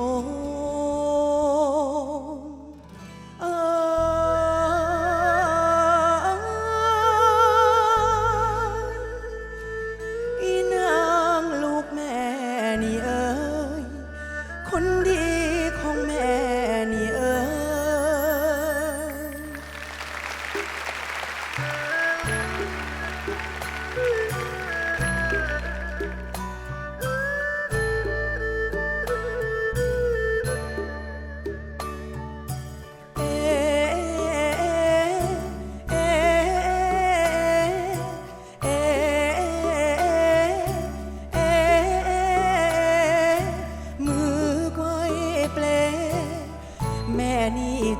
Oh.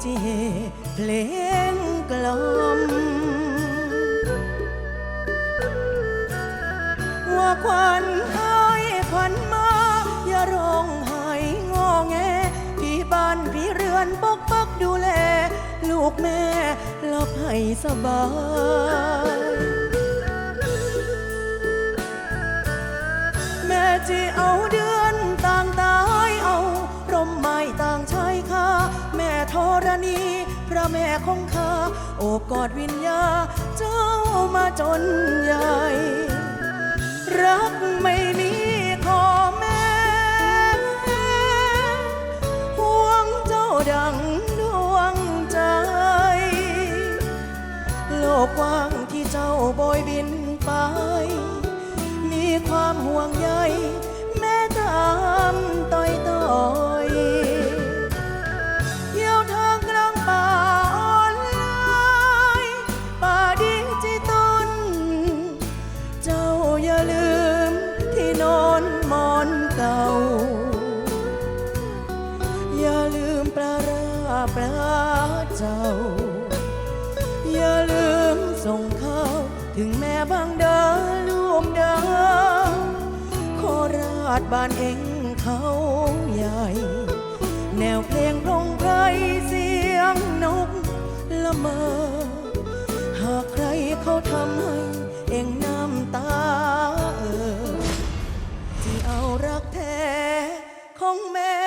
จีเพลงกล่อมว่าควันเอ้ยควันมา อย่าร้องไห้งอแง พี่บ้านพี่เรือนปกปักดูแล ลูกแม่หลับให้สบาย ณีพระแม่คงคาโอบกอดวิญญา เจ้ามาจนใหญ่ รักไม่มีขอแม่ห่วงเจ้าดังดวงใจ โลกกว้างที่เจ้าโบยบินไป มีความห่วงใยแม่ตา ปลาเจ้า อย่าลืมส่งเขาถึงแม่บางเดาลูมเดาขอราชบ้านเองเขาใหญ่ แนวเพลงพงไพรเสียงนกละเมอ หากใครเขาทำให้เองน้ำตาเออที่เอารักแท้ของแม่